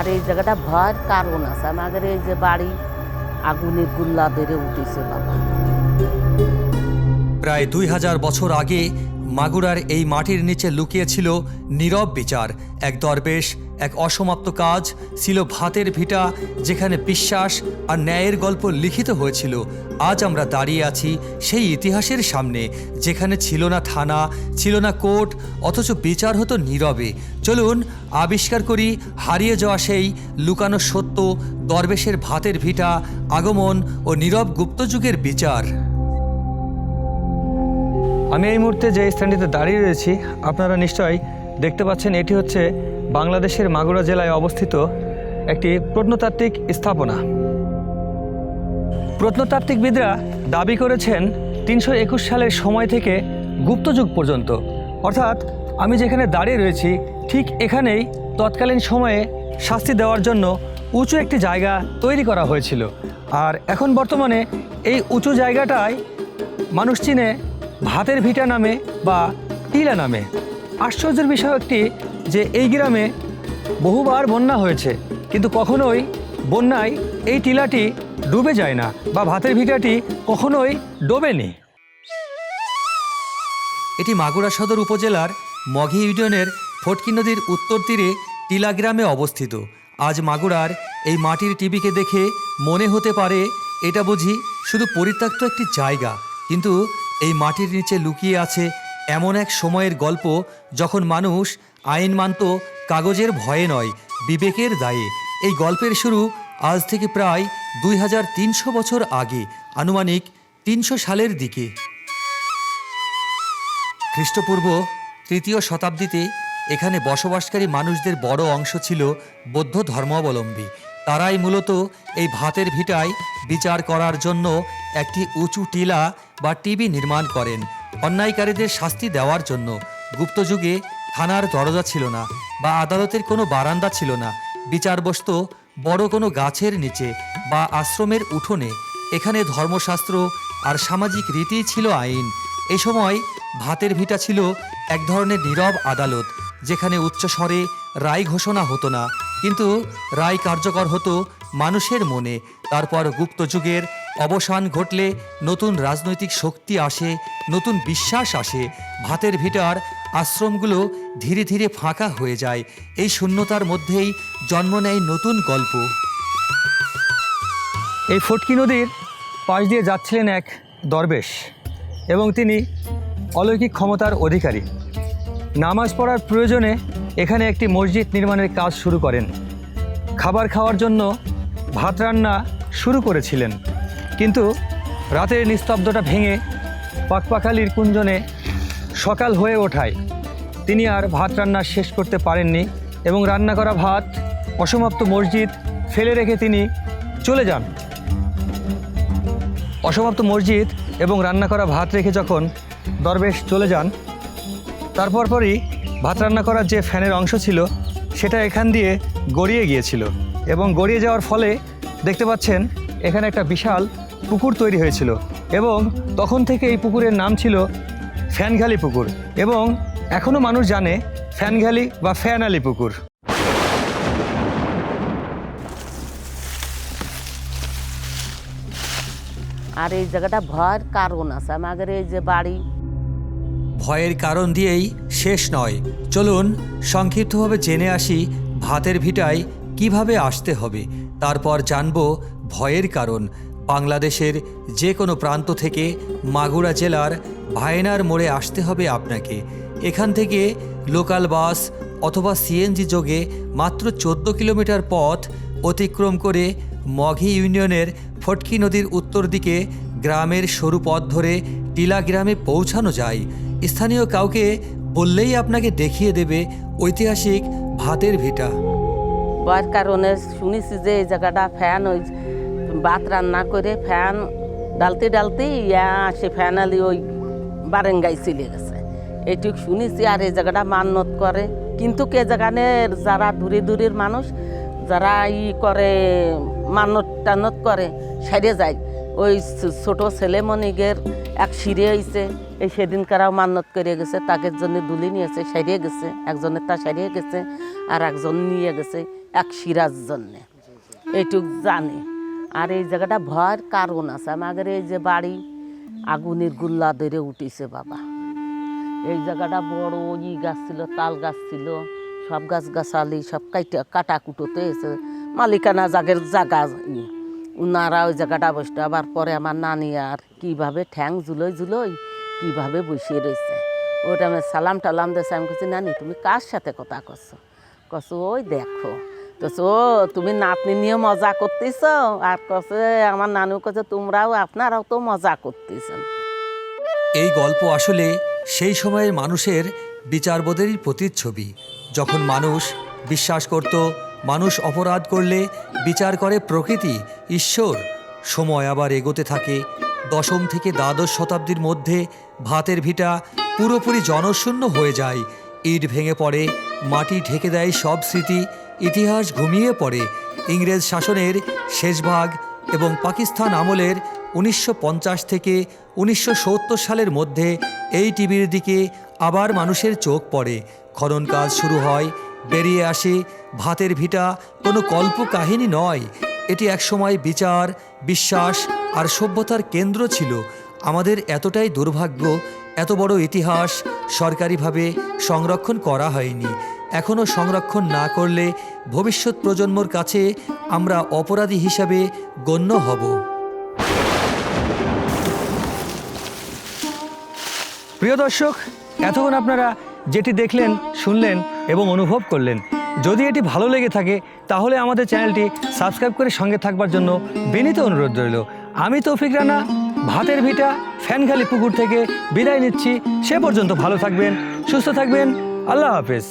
আর এই জায়গাটা ভয়ের কারণ আছে। আমাদের এই যে বাড়ি, আগুনে গুল্লা বেড়ে উঠেছে বাবা। প্রায় দুই হাজার বছর আগে মাগুরার এই মাটির নিচে লুকিয়েছিল নীরব বিচার। এক দরবেশ এক অসমাপ্ত কাজ ছিল ভাতের ভিটা যেখানে বিশ্বাস আর ন্যায়ের গল্প লিখিত হয়েছিল। আজ আমরা দাঁড়িয়ে আছি সেই ইতিহাসের সামনে, যেখানে ছিল না থানা, ছিল না কোর্ট, অথচ বিচার হতো নীরবে। চলুন আবিষ্কার করি, হারিয়ে যাওয়া সেই লুকানো সত্য, দরবেশের ভাতের ভিটা, আগমন ও নীরব গুপ্তযুগের বিচার। আমি এই মুহূর্তে যে স্থানটিতে দাঁড়িয়ে রয়েছি, আপনারা নিশ্চয়ই দেখতে পাচ্ছেন, এটি হচ্ছে বাংলাদেশের মাগুরা জেলায় অবস্থিত একটি প্রত্নতাত্ত্বিক স্থাপনা। প্রত্নতাত্ত্বিকবিদরা দাবি করেছেন, তিনশো একুশ সালের সময় থেকে গুপ্তযুগ পর্যন্ত। অর্থাৎ আমি যেখানে দাঁড়িয়ে রয়েছি, ঠিক এখানেই তৎকালীন সময়ে শাস্তি দেওয়ার জন্য উঁচু একটি জায়গা তৈরি করা হয়েছিল। আর এখন বর্তমানে এই উঁচু জায়গাটায় মানুষ চিনে ভাতের ভিটা নামে বা টিলা নামে। আশ্চর্যের বিষয় একটি যে এই গ্রামে বহুবার বন্যা হয়েছে, কিন্তু কখনোই বন্যায় এই টিলাটি ডুবে যায় না বা ভাতের ভিটাটি কখনোই ডোবেনি। এটি মাগুরা সদর উপজেলার মঘি ইউনিয়নের ফটকি নদীর উত্তর তীরে টিলা গ্রামে অবস্থিত। আজ মাগুরার এই মাটির টিভিকে দেখে মনে হতে পারে এটা বুঝি শুধু পরিত্যক্ত একটি জায়গা, কিন্তু এই মাটির নিচে লুকিয়ে আছে এমন এক সময়ের গল্প যখন মানুষ আইন মানত, কাগজের ভয়ে নয়, বিবেকের দায়ে। এই গল্পের শুরু আজ থেকে প্রায় দুই হাজার তিনশো বছর আগে, আনুমানিক তিনশো সালের দিকে। খ্রিস্টপূর্ব তৃতীয় শতাব্দীতে এখানে বসবাসকারী মানুষদের বড় অংশ ছিল বৌদ্ধ ধর্মাবলম্বী। তারাই মূলত এই ভাতের ভিটায় বিচার করার জন্য একটি উঁচু টিলা বা টিভি নির্মাণ করেন, অন্যায়কারীদের শাস্তি দেওয়ার জন্য। গুপ্তযুগে থানার দরজা ছিল না বা আদালতের কোনো বারান্দা ছিল না। বিচার বসত বড় কোনো গাছের নিচে বা আশ্রমের উঠোনে। এখানে ধর্মশাস্ত্র আর সামাজিক রীতিই ছিল আইন। এ সময় ভাতের ভিটা ছিল এক ধরনের নীরব আদালত, যেখানে উচ্চস্বরে রায় ঘোষণা হতো না। কিন্তু রায় কার্যকর হতো মানুষের মনে। তারপর গুপ্ত যুগের অবসান ঘটলে নতুন রাজনৈতিক শক্তি আসে, নতুন বিশ্বাস আসে। ভাতের ভিটার আশ্রমগুলো ধীরে ধীরে ফাঁকা হয়ে যায়। এই শূন্যতার মধ্যেই জন্ম নেয় নতুন গল্প। এই ফটকি নদীর পাশ দিয়ে যাচ্ছিলেন এক দরবেশ এবং তিনি অলৌকিক ক্ষমতার অধিকারী। নামাজ পড়ার প্রয়োজনে এখানে একটি মসজিদ নির্মাণের কাজ শুরু করেন। খাবার খাওয়ার জন্য ভাত রান্না শুরু করেছিলেন। কিন্তু রাতের নিস্তব্ধতা ভেঙে পাকপাখালির কুঞ্জনে সকাল হয়ে ওঠায়। তিনি আর ভাত রান্না শেষ করতে পারেননি এবং রান্না করা ভাত, অসমাপ্ত মসজিদ ফেলে রেখে তিনি চলে যান। অসমাপ্ত মসজিদ এবং রান্না করা ভাত রেখে যখন দরবেশ চলে যান, তারপর পরই ভাত রান্না করার যে ফ্যানের অংশ ছিল, সেটা এখান দিয়ে গড়িয়ে গিয়েছিল এবং গড়িয়ে যাওয়ার ফলে দেখতে পাচ্ছেন, এখানে একটা বিশাল পুকুর তৈরি হয়েছিল এবং তখন থেকে এই পুকুরের নাম ছিল ফ্যানঘালি পুকুর এবং এখনও মানুষ জানে ফ্যানঘালি বা ফ্যান আলি পুকুর। আর এই জায়গাটা ভয়ের কারণ আছে আমাদের এই যে বাড়ি। ভয়ের কারণ দিয়েই শেষ নয়। চলুন সংক্ষিপ্তভাবে জেনে আসি ভাতের ভিটায় কীভাবে আসতে হবে তারপর জানব ভয়ের কারণ। বাংলাদেশের যে কোনো প্রান্ত থেকে মাগুরা জেলার ভায়নার মোড়ে আসতে হবে আপনাকে। এখান থেকে লোকাল বাস অথবা সিএনজি যোগে মাত্র চোদ্দ কিলোমিটার পথ অতিক্রম করে মঘি ইউনিয়নের ফটকি নদীর উত্তর দিকে গ্রামের সরু পথ ধরে টিলা গ্রামে পৌঁছানো যায়। স্থানীয় কাউকে বললেই আপনাকে দেখিয়ে দেবে ঐতিহাসিক ভাতের ভিটা। কারণে শুনেছি যে এই জায়গাটা ফ্যান ওই ভাত রান্না করে ফ্যান ডালতে ডালতে ইয়া সে ফ্যান আলি ওই বারেঙ্গাই চলে গেছে। এইটুক শুনেছি আর এই জায়গাটা মান্যত করে। কিন্তু কে জায়গানের যারা দূরে দূরের মানুষ যারা ই করে মানত টানত করে, সেরে যায়। ওই ছোট ছেলে মনিগের এক সিঁড়ে হয়েছে এই সেদিনকারাও মান্যত করে গেছে, তাকে জন্য দুলি নিয়েছে সারিয়ে গেছে, একজনের তা সারিয়ে গেছে, আর একজন নিয়ে গেছে এক শিরার জন্যে। এইটুক জানি। আর এই জায়গাটা ভয়ের কারণ আছে। আমাদের এই যে বাড়ি, আগুনের গুল্লা ধরে উঠেছে বাবা। এই জায়গাটা বড় ই গাছ ছিল, তাল গাছ ছিল, সব গাছ গাছালি সব কাইটা কাটা কুটোতে এসে মালিকানা জাগের জাগা ই। উনারা ওই জায়গাটা বসতে আবার পরে আমার নানি আর কীভাবে ঠ্যাং জুলোই জুলোই কীভাবে বসিয়ে রয়েছে। ওটা আমি সালাম টালাম দিয়েছে, আমি বলছি নানি, তুমি কার সাথে কথা করছ কছো ওই দেখো তো ও তুমি নাতনি নিয়ে মজা করতেছ? আর কছে আমার নানু কছে তোমরাও আপনারাও তো মজা করতেছেন। এই গল্প আসলে সেই সময়ের মানুষের বিচারবোধেরই প্রতিচ্ছবি, যখন মানুষ বিশ্বাস করত, মানুষ অপরাধ করলে বিচার করে প্রকৃতি, ঈশ্বর। সময় আবার এগোতে থাকে, দশম থেকে দ্বাদশ শতাব্দীর মধ্যে ভাতের ভিটা পুরোপুরি জনশূন্য হয়ে যায়, ইট ভেঙে পড়ে, মাটি ঢেকে দেয় সব স্মৃতি ইতিহাস ঘুমিয়ে পড়ে। ইংরেজ শাসনের শেষ ভাগ এবং পাকিস্তান আমলের উনিশশো পঞ্চাশ থেকে উনিশশো সত্তর সালের মধ্যে এই টিভির দিকে আবার মানুষের চোখ পড়ে। খনন কাজ শুরু হয়, বেরিয়ে আসে, ভাতের ভিটা কোনো কল্প কাহিনী নয়। এটি একসময় বিচার, বিশ্বাস আর সভ্যতার কেন্দ্র ছিল। আমাদের এতটাই দুর্ভাগ্য, এত বড় ইতিহাস সরকারিভাবে সংরক্ষণ করা হয়নি। এখনও সংরক্ষণ না করলে ভবিষ্যৎ প্রজন্মর কাছে আমরা অপরাধী হিসাবে গণ্য হব। প্রিয় দর্শক, এতক্ষণ আপনারা যেটি দেখলেন, শুনলেন এবং অনুভব করলেন। যদি এটি ভালো লেগে থাকে, তাহলে আমাদের চ্যানেলটি সাবস্ক্রাইব করে সঙ্গে থাকবার জন্য বিনীত অনুরোধ রইল। আমি তৌফিক রানা, ভাতের ভিটা, ফ্যানখালি পুকুর থেকে বিদায় নিচ্ছি। সে পর্যন্ত ভালো থাকবেন, সুস্থ থাকবেন, আল্লাহ হাফেজ।